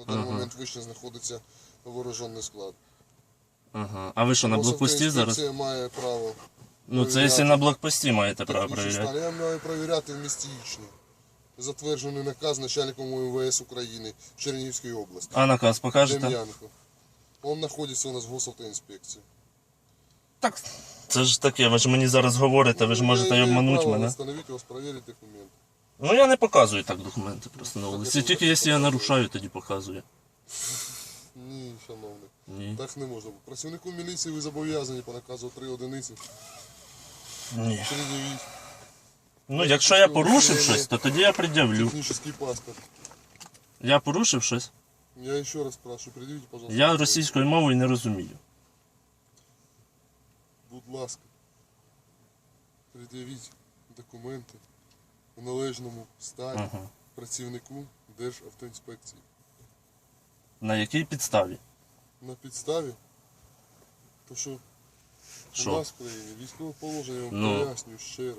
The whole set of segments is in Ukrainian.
На даний Ага. момент вище знаходиться вооружений склад. Ага. А ви що, на блокпості зараз? Це має право. Ну це якщо на блокпості маєте право технічний перевіряти. стан. Я маю перевіряти в місті Ічні. Затверджений наказ начальником УМВС України Чернігівської області. А наказ покажете? Дем'янко. Он знаходиться у нас в госавтоінспекції. Так. Це ж таке, ви ж мені зараз говорите, ви ж Ну, можете й обманути мене. Встановити вас, перевірити документи. Ну я не показую так документи просто на вулиці. Тільки якщо я нарушаю, тоді показую. Ні, шановний. Ні. Так не можна. Працівнику міліції ви зобов'язані по наказу 3 одиниці. Ні. Пред'явіть Ну якщо я порушив щось, то тоді я пред'явлю. технічний паспорт. Я порушив щось. Я ще раз спрашиваю, пред'явіть, пожалуйста. Я російською мовою не розумію. Будь ласка, пред'явіть документи у належному стані Ага. працівнику Державтоінспекції. На якій підставі? На підставі, то що, Що? у нас в країні військове положення, я вам Ну. поясню ще раз.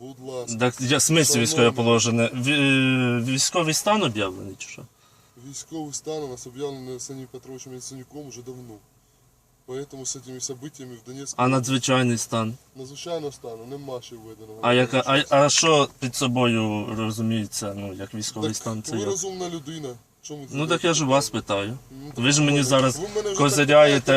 Будь ласка, Так я в смислі військове положення. Ві- е, Військовий стан об'явлений чи що? військовий стан у нас об'явлений Арсенієм Петровичем Яценюком уже давно. Поэтому с этими событиями в Донецку А надзвичайний стан. надзвичайного стану нема ще введеного. А яка, а, а що під собою розуміється, ну як військовий так, стан це ви як? розумна людина. Чому це Ну так я ж у вас питаю. Ну, Ви ж мені зараз ви мене вже козиряєте